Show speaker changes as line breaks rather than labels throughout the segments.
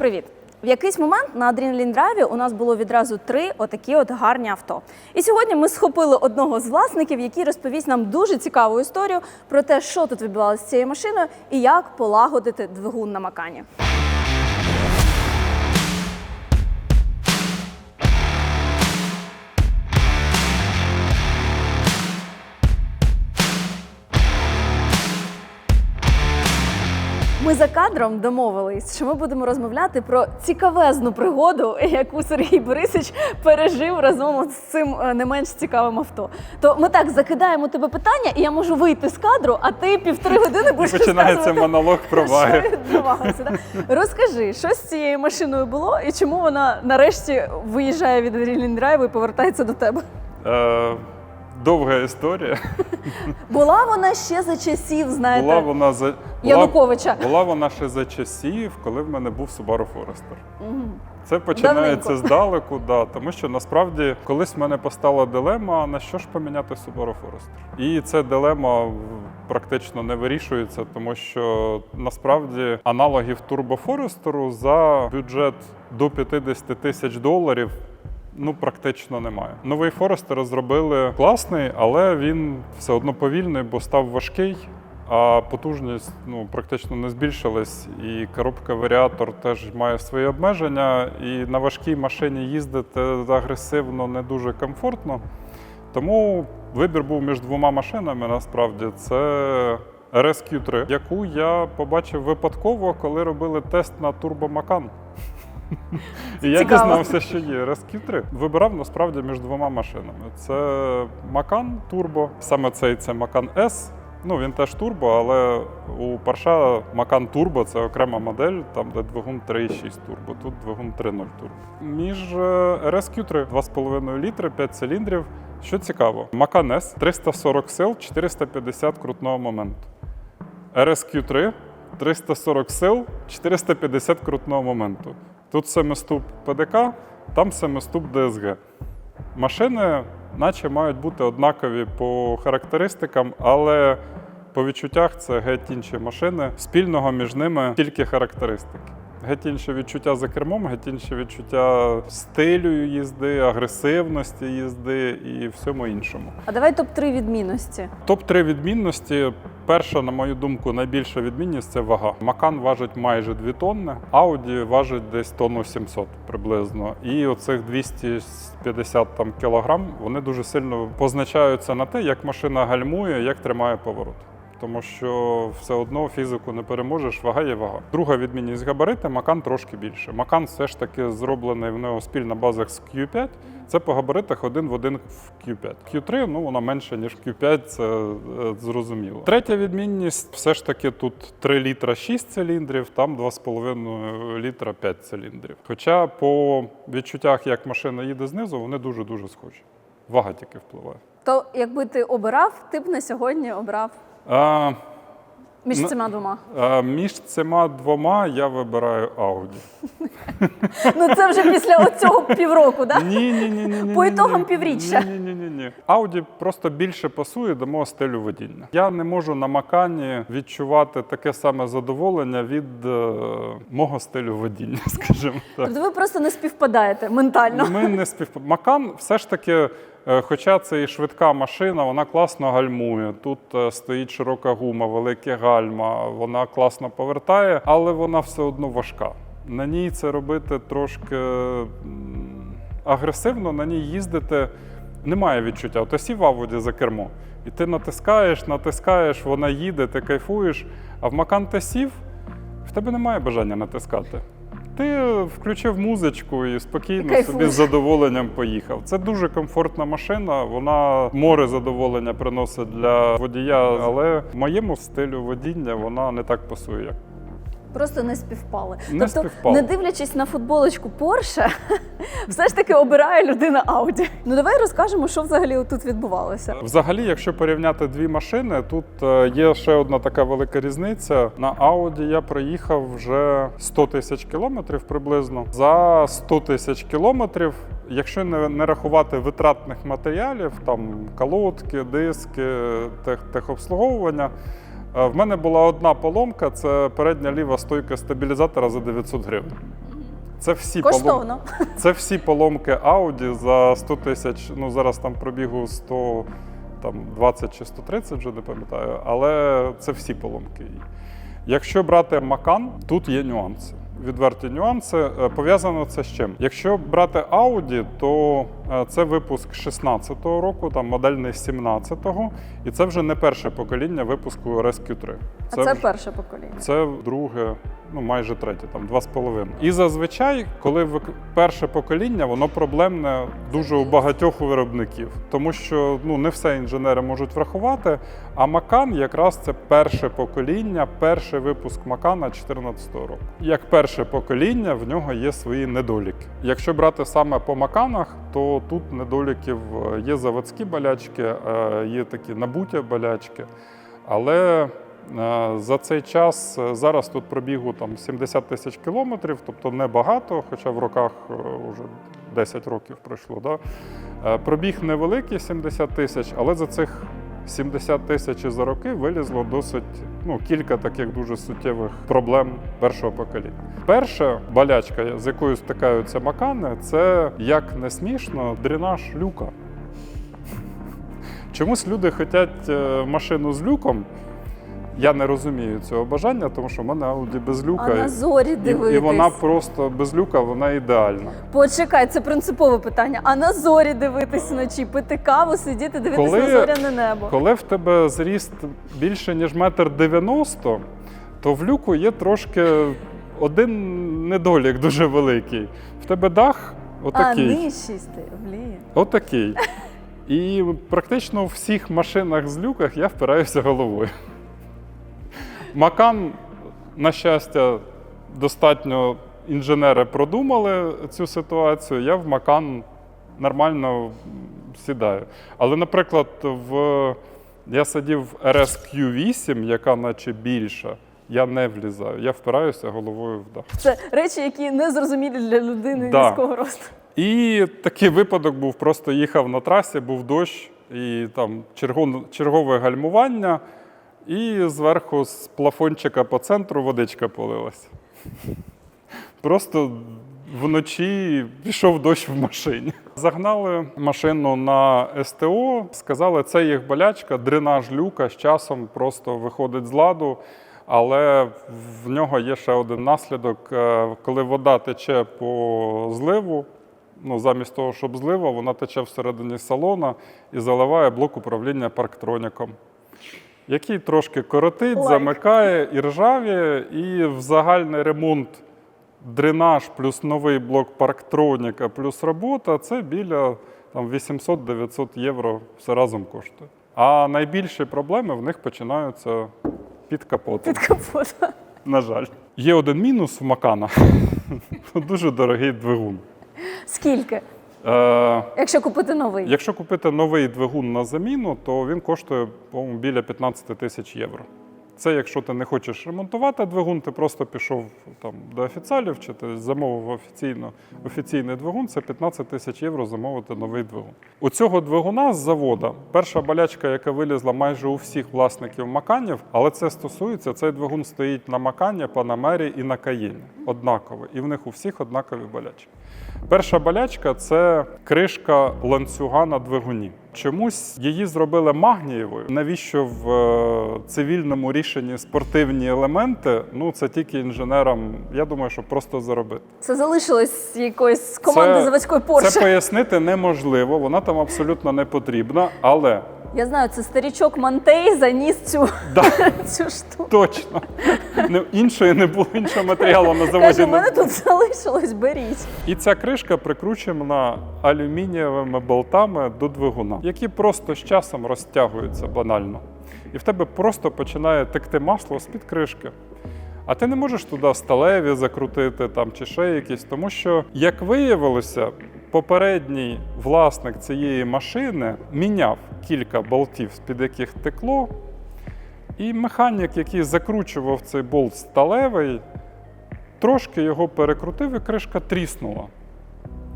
Привіт! В якийсь момент на адреналін драйві у нас було відразу три отакі от гарні авто. І сьогодні ми схопили одного з власників, який розповість нам дуже цікаву історію про те, що тут відбувалося з цією машиною і як полагодити двигун на макані. Ми за кадром домовились, що ми будемо розмовляти про цікавезну пригоду, яку Сергій Борисович пережив разом з цим е, не менш цікавим авто. То ми так закидаємо тебе питання, і я можу вийти з кадру, а ти півтори години будеш
Починається монолог про
що
ваги.
відбувалося. Розкажи, що з цією машиною було і чому вона нарешті виїжджає від Ріліндрайву і повертається до тебе?
Е, довга історія.
Була вона ще за часів, знаєте,
Була вона за
Януковича.
була вона ще за часів, коли в мене був Subaru Forester.
Мгм.
Це починається
Давненько.
здалеку, да, тому що насправді колись в мене постала дилема, на що ж поміняти Subaru Forester. І ця дилема практично не вирішується, тому що насправді аналогів Turbo Forester за бюджет до 50 тисяч доларів. Ну, практично немає. Новий Forester розробили класний, але він все одно повільний, бо став важкий. А потужність ну, практично не збільшилась, і коробка варіатор теж має свої обмеження. І на важкій машині їздити агресивно не дуже комфортно. Тому вибір був між двома машинами. Насправді це RSQ3, яку я побачив випадково, коли робили тест на Macan. І я дізнався, що є RSQ3. Вибирав насправді між двома машинами. Це Macan Turbo, саме цей це Macan S. Ну, він теж турбо, але у Porsche Macan Turbo це окрема модель, там де двигун 3,6 турбо, тут двигун 3.0 турбо. Між е, RSQ3 2,5 літри, 5 циліндрів. Що цікаво, Macan S 340 сил, 450 крутного моменту. RSQ3 340 сил, 450 крутного моменту. Тут семиступ ПДК, там семиступ ДСГ. Машини, наче мають бути однакові по характеристикам, але по відчуттях це геть інші машини. Спільного між ними тільки характеристики. Геть інше відчуття за кермом, геть інше відчуття стилю їзди, агресивності їзди і всьому іншому.
А давай топ-3 відмінності.
Топ-3 відмінності. Перша, на мою думку, найбільша відмінність це вага. Макан важить майже 2 тонни, Audi важить десь тонну 700 приблизно. І оцих 250 там, кілограм вони дуже сильно позначаються на те, як машина гальмує, як тримає поворот. Тому що все одно фізику не переможеш, вага є вага. Друга відмінність габарити, Макан трошки більше. Макан все ж таки зроблений в нього спільна база з Q5. Це по габаритах один в один в Q5. Q3, ну вона менше, ніж Q5, це е, зрозуміло. Третя відмінність все ж таки тут 3 літра 6 циліндрів, там 2,5 літра 5 циліндрів. Хоча по відчуттях, як машина їде знизу, вони дуже-дуже схожі. Вага тільки впливає.
То якби ти обирав, ти б на сьогодні обрав
А,
між цими двома.
а, між цими двома я вибираю Audi.
Ну це вже після оцього півроку, так?
Ні, ні, ні, ні.
По ітогам півріччя.
Ні, ні, ні, ні. Audi просто більше пасує до мого стилю водіння. Я не можу на Макані відчувати таке саме задоволення від е, мого стилю водіння, скажімо так.
Тобто ви просто не співпадаєте ментально.
Ми не спів... Макан все ж таки, хоча це і швидка машина, вона класно гальмує. Тут е, стоїть широка гума, велике гальма, вона класно повертає, але вона все одно важка. На ній це робити трошки агресивно, на ній їздити немає відчуття. От сів в Аводі за кермо, і ти натискаєш, натискаєш, вона їде, ти кайфуєш. А в Макан ти сів, в тебе немає бажання натискати. Ти включив музичку і спокійно
Кайфу.
собі з задоволенням поїхав. Це дуже комфортна машина. Вона море задоволення приносить для водія, але в моєму стилю водіння вона не так пасує. як
Просто не співпали.
Не
тобто,
співпало.
не дивлячись на футболочку Porsche, все ж таки обирає людина Audi. Ну давай розкажемо, що взагалі тут відбувалося.
Взагалі, якщо порівняти дві машини, тут е, є ще одна така велика різниця. На Audi я проїхав вже 100 тисяч кілометрів приблизно. За 100 тисяч кілометрів, якщо не, не рахувати витратних матеріалів, там колодки, диски, тех, техобслуговування. Е, В мене була одна поломка це передня ліва стойка стабілізатора за 900 гривень. Це всі, полом... Це всі поломки Audi за 100 тисяч. Ну зараз там пробігу 100, там 20 чи 130, вже не пам'ятаю, але це всі поломки. Якщо брати Макан, тут є нюанси. Відверті нюанси. Е, Пов'язано це з чим? Якщо брати Audi, то це випуск 16-го року, там модельний 17-го, і це вже не перше покоління випуску RSQ3.
А це
вже-
перше покоління.
це друге, ну майже третє, там два з половиною. І зазвичай, коли вик- перше покоління, воно проблемне дуже у багатьох виробників, тому що ну не все інженери можуть врахувати. А Макан якраз це перше покоління, перший випуск Макана 2014 року. Як перше покоління, в нього є свої недоліки. Якщо брати саме по Маканах, то тут недоліків є заводські болячки, е, є такі набуті болячки. Але е, за цей час е, зараз тут пробігу там 70 тисяч кілометрів, тобто небагато, хоча в роках вже 10 років пройшло. Да? Пробіг невеликий 70 тисяч, але за цих 70 тисяч за роки вилізло досить ну, кілька таких дуже суттєвих проблем першого покоління. Перша болячка, з якою стикаються макани, це як не смішно, дренаж люка. Чомусь люди хочуть е, машину з люком. Я не розумію цього бажання, тому що в мене Audi без люка.
А на зорі
і,
дивитись.
і вона просто без люка, вона ідеальна.
Почекай, це принципове питання. А на зорі дивитись вночі, пити каву, сидіти, дивитись
Коли-
на зоряне небо.
Коли в тебе зріст більше, ніж метр дев'яносто, то в люку є трошки один недолік дуже великий. В тебе дах
А,
отакий.
нижчість ти, блін.
Отакий. І практично у всіх машинах з люках я впираюся головою. Макан, на щастя, достатньо інженери продумали цю ситуацію. Я в Макан нормально сідаю. Але, наприклад, в... я сидів в RSQ8, яка наче більша, я не влізаю. Я впираюся головою в дах.
Це речі, які не зрозумілі для людини
Да.
низького росту.
І такий випадок був: просто їхав на трасі, був дощ, і там черго- чергове гальмування, і зверху з плафончика по центру водичка полилася. Просто вночі пішов дощ в машині. Загнали машину на СТО, сказали, це їх болячка, дренаж люка з часом просто виходить з ладу. Але в нього є ще один наслідок. Е, Коли вода тече по зливу, ну, замість того, щоб злива, вона тече всередині салона і заливає блок управління парктроніком, який трошки коротить,
Лайк.
замикає і ржавіє, і в загальний ремонт дренаж плюс новий блок парктроніка плюс робота це біля там, 800-900 євро все разом коштує. А найбільші проблеми в них починаються під капотом.
Під капотом.
На жаль. Є один мінус в Макана. Дуже дорогий двигун.
Скільки?
Е,
Якщо купити новий.
якщо купити новий двигун на заміну, то він коштує, по-моєму, біля 15 тисяч євро. Це якщо ти не хочеш ремонтувати двигун, ти просто пішов там до офіціалів, чи ти замовив офіційно офіційний двигун, це 15 тисяч євро замовити новий двигун. У цього двигуна з завода перша болячка, яка вилізла майже у всіх власників Маканів, але це стосується, цей двигун стоїть на Макані, Панамері і на Каєні. Однаково. І в них у всіх однакові болячки. Перша болячка це кришка ланцюга на двигуні. Чомусь її зробили магнієвою. Навіщо в е, цивільному рішенні спортивні елементи? Ну це тільки інженерам. Я думаю, що просто заробити.
Це залишилось якоїсь команди заводської Порше.
Це пояснити неможливо, вона там абсолютно не потрібна, але
Я знаю, це старічок Монтей заніс цю,
да,
цю штуку.
точно не, іншої не було іншого матеріалу на заводі.
Каже, у мене тут залишилось, беріть.
І ця кришка прикручена алюмінієвими болтами до двигуна, які просто з часом розтягуються банально. І в тебе просто починає текти масло з-під кришки. А ти не можеш туди сталеві закрутити там чи ще якісь, тому що, як виявилося, попередній власник цієї машини міняв кілька болтів, з-під яких текло. І механік, який закручував цей болт сталевий, трошки його перекрутив, і кришка тріснула.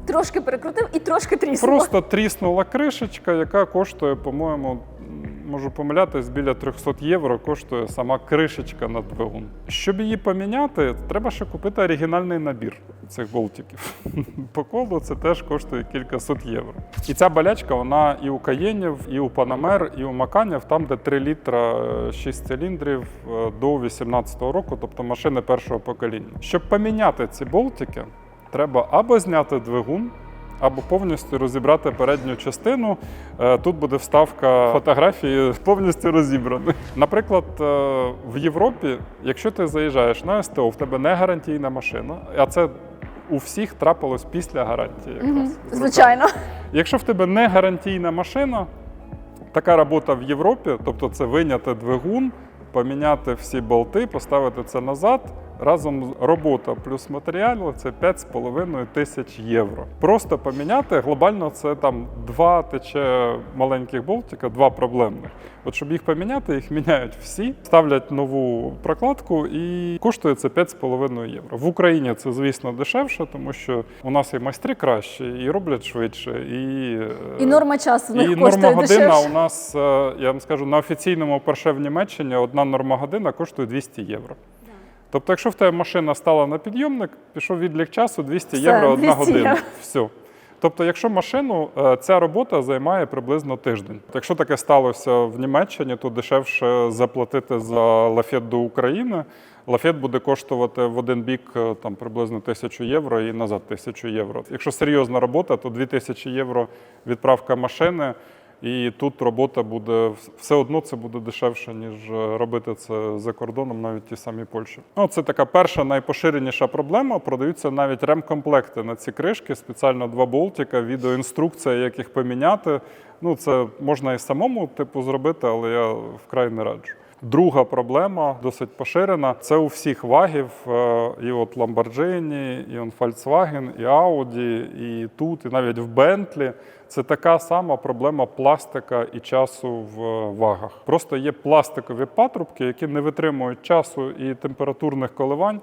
Трошки перекрутив і трошки тріснула.
Просто тріснула кришечка, яка коштує, по-моєму, можу помилятись, біля 300 євро коштує сама кришечка на двигун. Щоб її поміняти, треба ще купити оригінальний набір цих болтиків. По колу це теж коштує кількасот євро. І ця болячка, вона і у Каєнів, і у Панамер, і у Маканів, там, де 3 літра 6 циліндрів е, до 18-го року, тобто машини першого покоління. Щоб поміняти ці болтики, треба або зняти двигун, або повністю розібрати передню частину. Е, Тут буде вставка фотографії повністю розібраної. Наприклад, е, в Європі, якщо ти заїжджаєш на СТО, в тебе не гарантійна машина, а це у всіх трапилось після гарантії. Якраз. З.
Звичайно.
Якщо в тебе не гарантійна машина, така робота в Європі, тобто це виняти двигун, поміняти всі болти, поставити це назад. Разом з робота плюс матеріали це 5,5 тисяч євро. Просто поміняти глобально це там два тече маленьких болтика, два проблемних. От щоб їх поміняти, їх міняють всі, ставлять нову прокладку і коштує це 5,5 євро. В Україні це, звісно, дешевше, тому що у нас і майстри кращі, і роблять швидше, і, е,
І норма часу в них
і
коштує
норма година
дешевше.
у нас, е, я вам скажу, на офіційному перше в Німеччині одна норма година коштує 200 євро. Тобто, якщо в тебе машина стала на підйомник, пішов відлік часу 200
Все,
євро одна
200
година. Все. Тобто, якщо машину, е, ця робота займає приблизно тиждень. Якщо таке сталося в Німеччині, то дешевше заплатити за лафет до України. Лафет буде коштувати в один бік е, там приблизно тисячу євро і назад тисячу євро. Якщо серйозна робота, то 2000 євро відправка машини. І тут робота буде все одно це буде дешевше, ніж е, робити це за кордоном, навіть ті самі Польщі. Ну, це така перша найпоширеніша проблема. Продаються навіть ремкомплекти на ці кришки, спеціально два болтика, відеоінструкція, як їх поміняти. Ну, це можна і самому типу зробити, але я вкрай не раджу. Друга проблема досить поширена. Це у всіх вагів. е, І от Lamborghini, і он Volkswagen, і Audi, і тут, і навіть в Bentley. Це така сама проблема пластика і часу в е, вагах. Просто є пластикові патрубки, які не витримують часу і температурних коливань,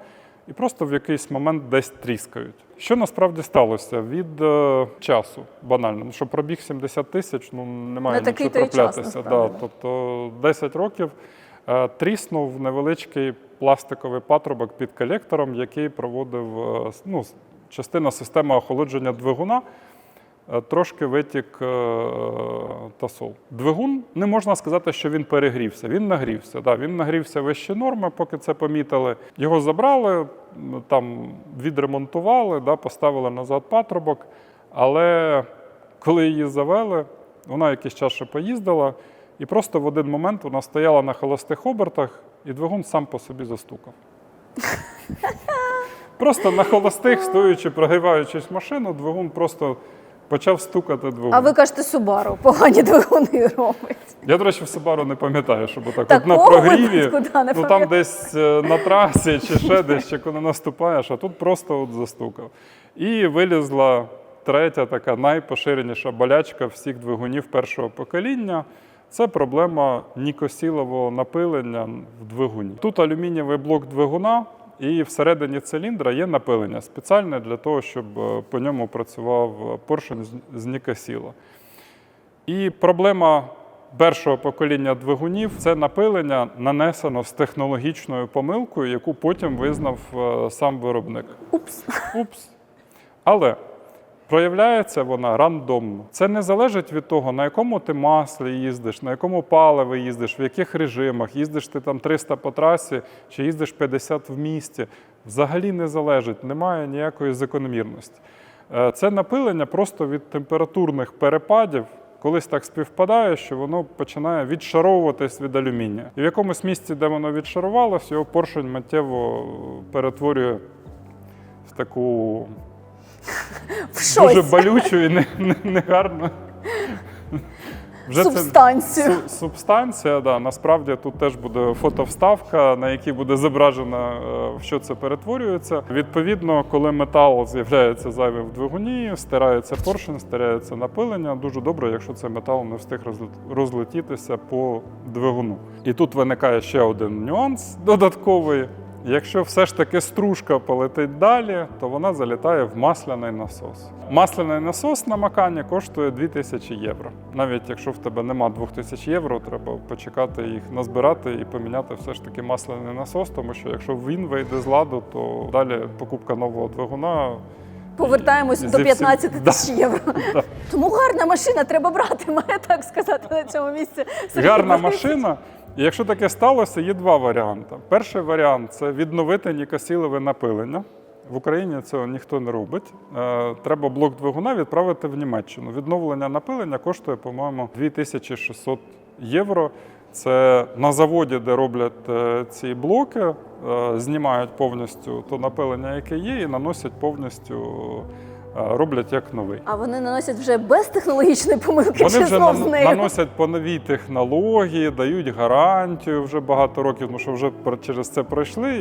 і просто в якийсь момент десь тріскають. Що насправді сталося від е, часу? Банально, Ну, що пробіг 70 тисяч, ну немає нічого
то час,
траплятися. да, тобто 10 років тріснув невеличкий пластиковий патрубок під колектором, який проводив е, ну, частина системи охолодження двигуна. е, Трошки витік е, тасол. Двигун не можна сказати, що він перегрівся. Він нагрівся. Да, він нагрівся вище норми, поки це помітили. Його забрали, там відремонтували, да, поставили назад патрубок. Але коли її завели, вона якийсь час ще поїздила, і просто в один момент вона стояла на холостих обертах, і двигун сам по собі застукав. Просто на холостих, стоячи, прогріваючись машину, двигун просто почав стукати двигун.
А ви кажете, Субару, погані двигуни робить.
Я, до речі, в Subaru не пам'ятаю, щоб отак от на прогріві, ну там десь е, на трасі чи ще десь, чи коли наступаєш, а тут просто от застукав. І вилізла третя така найпоширеніша болячка всіх двигунів першого покоління. Це проблема нікосілового напилення в двигуні. Тут алюмінієвий блок двигуна, і всередині циліндра є напилення спеціальне для того, щоб е, по ньому працював е, поршень з- нікосіла. І проблема першого покоління двигунів це напилення нанесено з технологічною помилкою, яку потім визнав е, сам виробник.
Упс.
Упс. Але проявляється вона рандомно. Це не залежить від того, на якому ти маслі їздиш, на якому паливі їздиш, в яких режимах, їздиш ти там 300 по трасі чи їздиш 50 в місті. Взагалі не залежить, немає ніякої закономірності. Е, Це напилення просто від температурних перепадів. Колись так співпадає, що воно починає відшаровуватись від алюмінія. І в якомусь місці, де воно відшарувалось, його поршень миттєво перетворює в таку
В
дуже
щось.
болючу і не, не, негарну. Вже
Субстанцію.
Це, су- субстанція, да. Насправді тут теж буде фотовставка, на якій буде зображено, е, в що це перетворюється. Відповідно, коли метал з'являється зайвий в двигуні, стирається поршень, стирається напилення. Дуже добре, якщо цей метал не встиг розлетітися по двигуну. І тут виникає ще один нюанс додатковий. Якщо все ж таки стружка полетить далі, то вона залітає в масляний насос. Масляний насос на Макані коштує 2000 євро. Навіть якщо в тебе нема 2000 євро, треба почекати їх назбирати і поміняти все ж таки масляний насос, тому що якщо він вийде з ладу, то далі покупка нового двигуна.
Повертаємось до
всім-
15
Да.
тисяч євро.
Да.
Тому гарна машина, треба брати, має так сказати на цьому місці.
Гарна машина. І якщо таке сталося, є два варіанти. Перший варіант це відновити нікосілове напилення. В Україні цього ніхто не робить. Е, Треба блок двигуна відправити в Німеччину. Відновлення напилення коштує, по-моєму, 2600 євро. Це на заводі, де роблять е, ці блоки, е, знімають повністю то напилення, яке є, і наносять повністю, роблять як новий.
А вони наносять вже без технологічної помилки
Вони
чи
вже
знов з нею?
наносять по новій технології, дають гарантію вже багато років, тому що вже через це пройшли,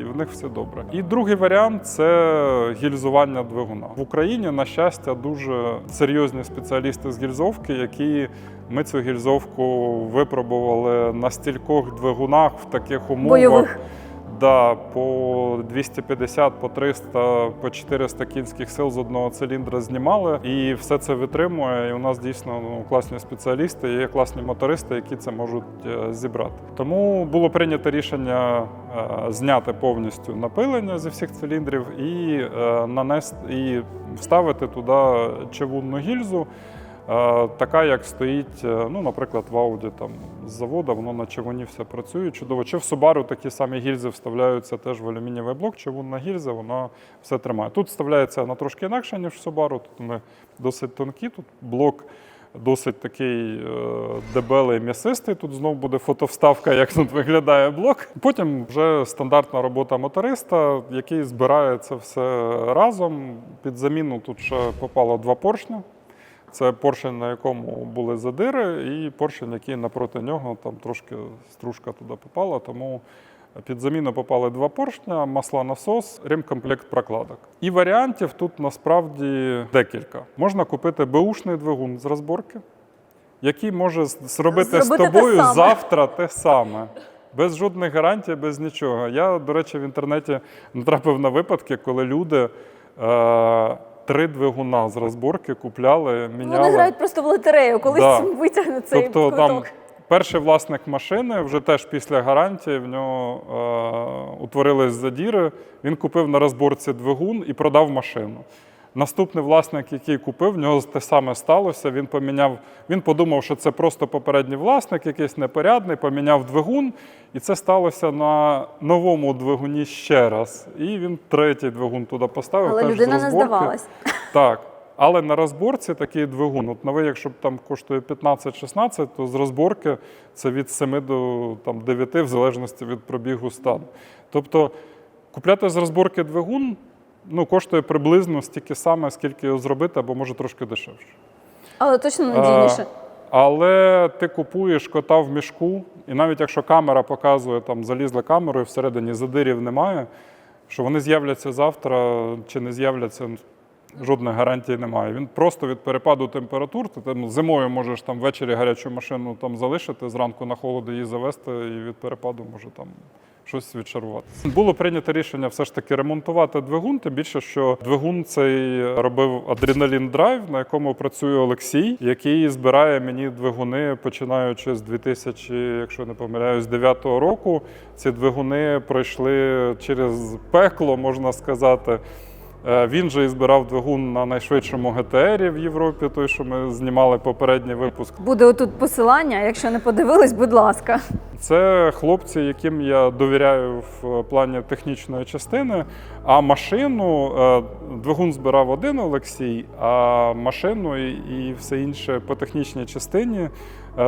і в них все добре. І другий варіант це гільзування двигуна. В Україні, на щастя, дуже серйозні спеціалісти з гільзовки, які ми цю гільзовку випробували на стількох двигунах в таких умовах.
Бойових.
Да, по 250, по 300, по 400 кінських сил з одного циліндра знімали, і все це витримує. І у нас дійсно ну, класні спеціалісти, є класні мотористи, які це можуть е, зібрати. Тому було прийнято рішення е, зняти повністю напилення зі всіх циліндрів і е, нанести і вставити туди чавунну гільзу. Така, як стоїть, е, ну, наприклад, в Audi там з заводу, воно на човуні все працює чудово. Чи в Subaru такі самі гільзи вставляються теж в алюмінієвий блок, човунна гільза, вона все тримає. Тут вставляється на трошки інакше, ніж в Subaru. Тут вони досить тонкі, тут блок досить такий е, дебелий, м'ясистий. Тут знов буде фотовставка, як тут виглядає блок. Потім вже стандартна робота моториста, який збирає це все разом. Під заміну тут ще попало два поршня. Це поршень, на якому були задири, і поршень, який напроти нього, там трошки стружка туди попала. Тому під заміну попали два поршня, масла насос, ремкомплект прокладок. І варіантів тут насправді декілька. Можна купити беушний двигун з розборки, який може з- зробити, з
Зробити те
тобою завтра те саме. Без жодних гарантій, без нічого. Я, до речі, в інтернеті натрапив на випадки, коли люди е, три двигуна з розборки купляли, міняли.
Вони грають просто в лотерею, колись
Да.
витягне цей
Тобто
куток.
там перший власник машини вже теж після гарантії в нього е, утворились задіри. Він купив на розборці двигун і продав машину. Наступний власник, який купив, в нього те саме сталося. Він поміняв, він подумав, що це просто попередній власник, якийсь непорядний, поміняв двигун, і це сталося на новому двигуні ще раз. І він третій двигун туди поставив.
Але
теж з
людина не
розборки.
здавалась.
Так. Але на розборці такий двигун, от новий, якщо б там коштує 15-16, то з розборки це від 7 до там, 9, в залежності від пробігу стану. Тобто купляти з розборки двигун ну, коштує приблизно стільки саме, скільки його зробити, або може трошки дешевше.
Але точно надійніше.
А, Але ти купуєш кота в мішку, і навіть якщо камера показує, там залізла камерою, всередині задирів немає, що вони з'являться завтра чи не з'являться, жодних гарантій немає. Він просто від перепаду температур, ти там зимою можеш там ввечері гарячу машину там залишити, зранку на холоду її завести, і від перепаду може там. Щось відчаруватися. Було прийнято рішення все ж таки ремонтувати двигун, тим більше, що двигун цей робив адреналін драйв, на якому працює Олексій, який збирає мені двигуни, починаючи з 2000, якщо не помиляюсь, 9 року. Ці двигуни пройшли через пекло, можна сказати. Е, Він же і збирав двигун на найшвидшому ГТРі в Європі, той, що ми знімали попередній випуск.
Буде отут посилання. Якщо не подивились, будь ласка.
Це хлопці, яким я довіряю в плані технічної частини. А машину е, двигун збирав один Олексій, а машину і- все інше по технічній частині е,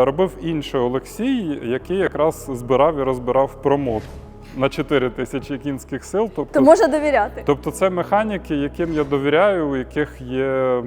робив інший Олексій, який якраз збирав і розбирав промот на 4 тисячі кінських сил.
То можна довіряти.
Тобто це механіки, яким я довіряю, у яких є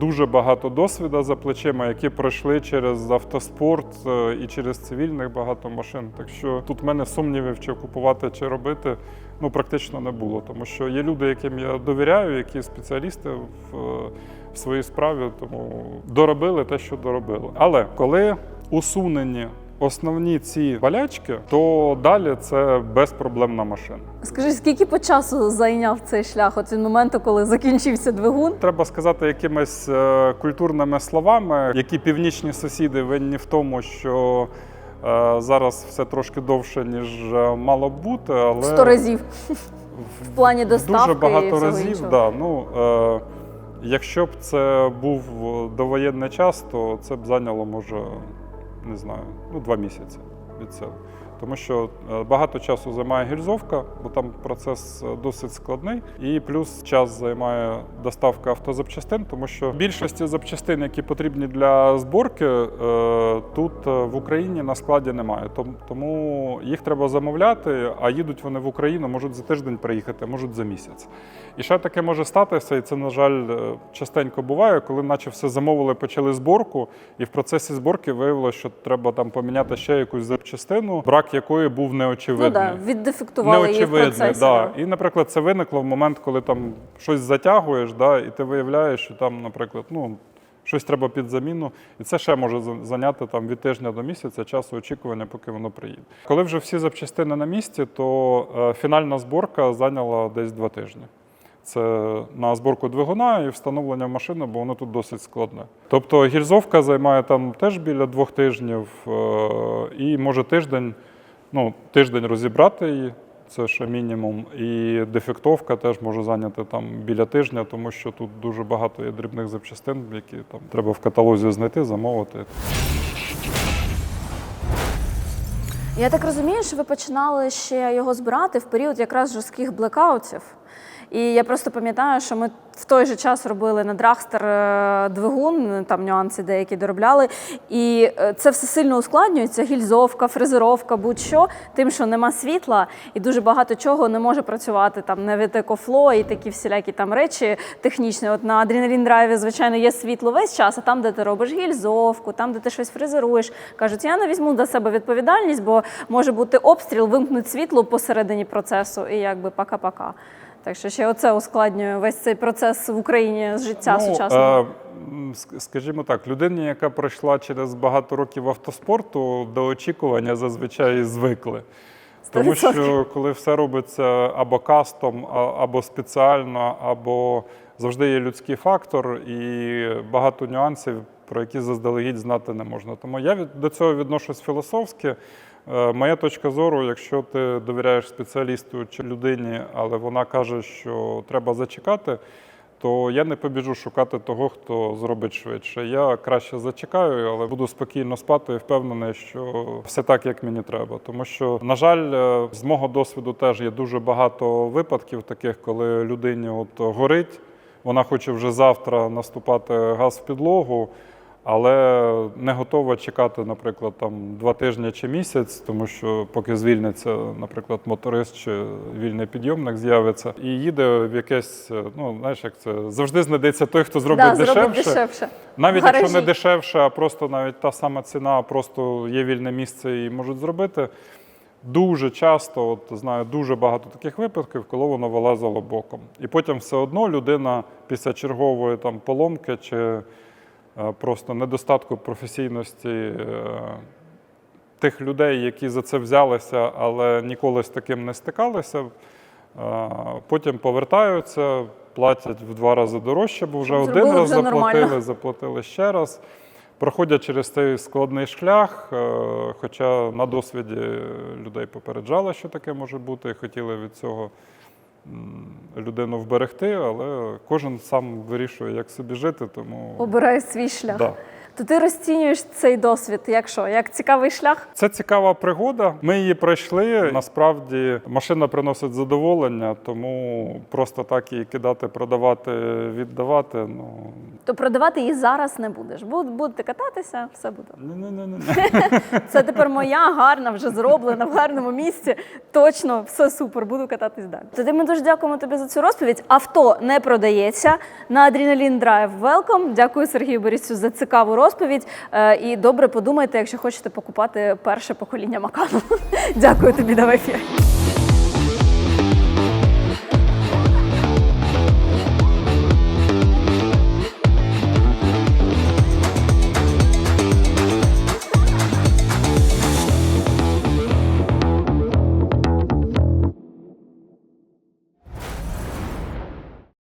дуже багато досвіду за плечима, які пройшли через автоспорт е, і через цивільних багато машин. Так що тут в мене сумнівів, чи купувати, чи робити, ну практично не було. Тому що є люди, яким я довіряю, які спеціалісти в, е, в своїй справі, тому доробили те, що доробили. Але коли усунені основні ці болячки, то далі це безпроблемна машина.
Скажи, скільки по часу зайняв цей шлях от від моменту, коли закінчився двигун?
Треба сказати якимись е, культурними словами, які північні сусіди винні в тому, що е, зараз все трошки довше, ніж е, мало б бути, але
Сто разів.
в
плані доставки
дуже багато
і всього
разів.
іншого.
Да, ну, е, якщо б це був довоєнний час, то це б зайняло, може, не знаю, ну, два місяці від цього. Тому що е, багато часу займає гільзовка, бо там процес е, досить складний, і плюс час займає доставка автозапчастин, тому що більшості запчастин, які потрібні для зборки, е, тут в Україні на складі немає. Тому їх треба замовляти, а їдуть вони в Україну, можуть за тиждень приїхати, можуть за місяць. І ще таке може статися, і це, на жаль, частенько буває, коли наче все замовили, почали зборку, і в процесі зборки виявилося, що треба там поміняти ще якусь запчастину, брак якої був
Ну
неочевидний.
да, віддефектували її в процесі.
да. І, наприклад, це виникло в момент, коли там щось затягуєш, да, і ти виявляєш, що там, наприклад, ну. Щось треба під заміну, і це ще може зайняти там від тижня до місяця часу очікування, поки воно приїде. Коли вже всі запчастини на місці, то е, фінальна зборка зайняла десь два тижні. Це на зборку двигуна і встановлення в машину, бо воно тут досить складне. Тобто гільзовка займає там теж біля двох тижнів, е, і може тиждень, ну, тиждень розібрати її, це ще мінімум. І дефектовка теж може зайняти там біля тижня, тому що тут дуже багато є дрібних запчастин, які там треба в каталозі знайти, замовити.
Я так розумію, що ви починали ще його збирати в період якраз жорстких блекаутів. І я просто пам'ятаю, що ми в той же час робили на Драгстер е, двигун, там нюанси деякі доробляли. І е, це все сильно ускладнюється: гільзовка, фрезеровка, будь-що, тим, що нема світла, і дуже багато чого не може працювати. Там навіть екофло і такі всілякі там речі технічні. От на адреналін драйві, звичайно, є світло весь час, а там, де ти робиш гільзовку, там, де ти щось фрезеруєш, кажуть, я не візьму до себе відповідальність, бо може бути обстріл, вимкнуть світло посередині процесу, і якби пока-пока. Так що ще оце ускладнює весь цей процес в Україні з життя сучасного.
е, скажімо так, людині, яка пройшла через багато років автоспорту, до очікування зазвичай звикли. Тому що коли все робиться або кастом, або спеціально, або завжди є людський фактор і багато нюансів, про які заздалегідь знати не можна. Тому я до цього відношусь філософськи. Е, Моя точка зору, якщо ти довіряєш спеціалісту чи людині, але вона каже, що треба зачекати, то я не побіжу шукати того, хто зробить швидше. Я краще зачекаю, але буду спокійно спати і впевнений, що все так, як мені треба. Тому що, на жаль, е, з мого досвіду теж є дуже багато випадків таких, коли людині от горить, вона хоче вже завтра наступати газ в підлогу. Але не готова чекати, наприклад, там два тижні чи місяць, тому що поки звільниться, наприклад, моторист чи вільний підйомник з'явиться, і їде в якесь, е, ну знаєш, як це завжди знайдеться той, хто зробить
да,
дешевше.
зробить дешевше.
Навіть якщо не дешевше, а просто навіть та сама ціна, просто є вільне місце і можуть зробити. Дуже часто, от знаю, дуже багато таких випадків, коли воно вилазило боком. І потім все одно людина після чергової там поломки чи просто недостатку професійності е, тих людей, які за це взялися, але ніколи з таким не стикалися, е, потім повертаються, платять в два рази дорожче, бо вже
Щоб
один раз
вже нормально.
заплатили, заплатили ще раз. Проходять через цей складний шлях, е, хоча на досвіді людей попереджали, що таке може бути, і хотіли від цього людину вберегти, але кожен сам вирішує, як собі жити. Тому
Обирає свій шлях.
да.
То ти розцінюєш цей досвід як що? Як цікавий шлях?
Це цікава пригода. Ми її пройшли. Насправді машина приносить задоволення, тому просто так її кидати, продавати, віддавати. Ну
То продавати її зараз не будеш. Буд- Будете кататися, все буде.
ні, ні, ні, ні.
Це тепер моя гарна, вже зроблена в гарному місці. Точно, все супер, буду кататись далі. Тоді ми дуже дякуємо тобі за цю розповідь. Авто не продається на Адреналін Драйв. Велком. Дякую Сергію Борисю за цікаву розповідь. Е, І добре подумайте, якщо хочете покупати перше покоління Макану. Дякую тобі, давай.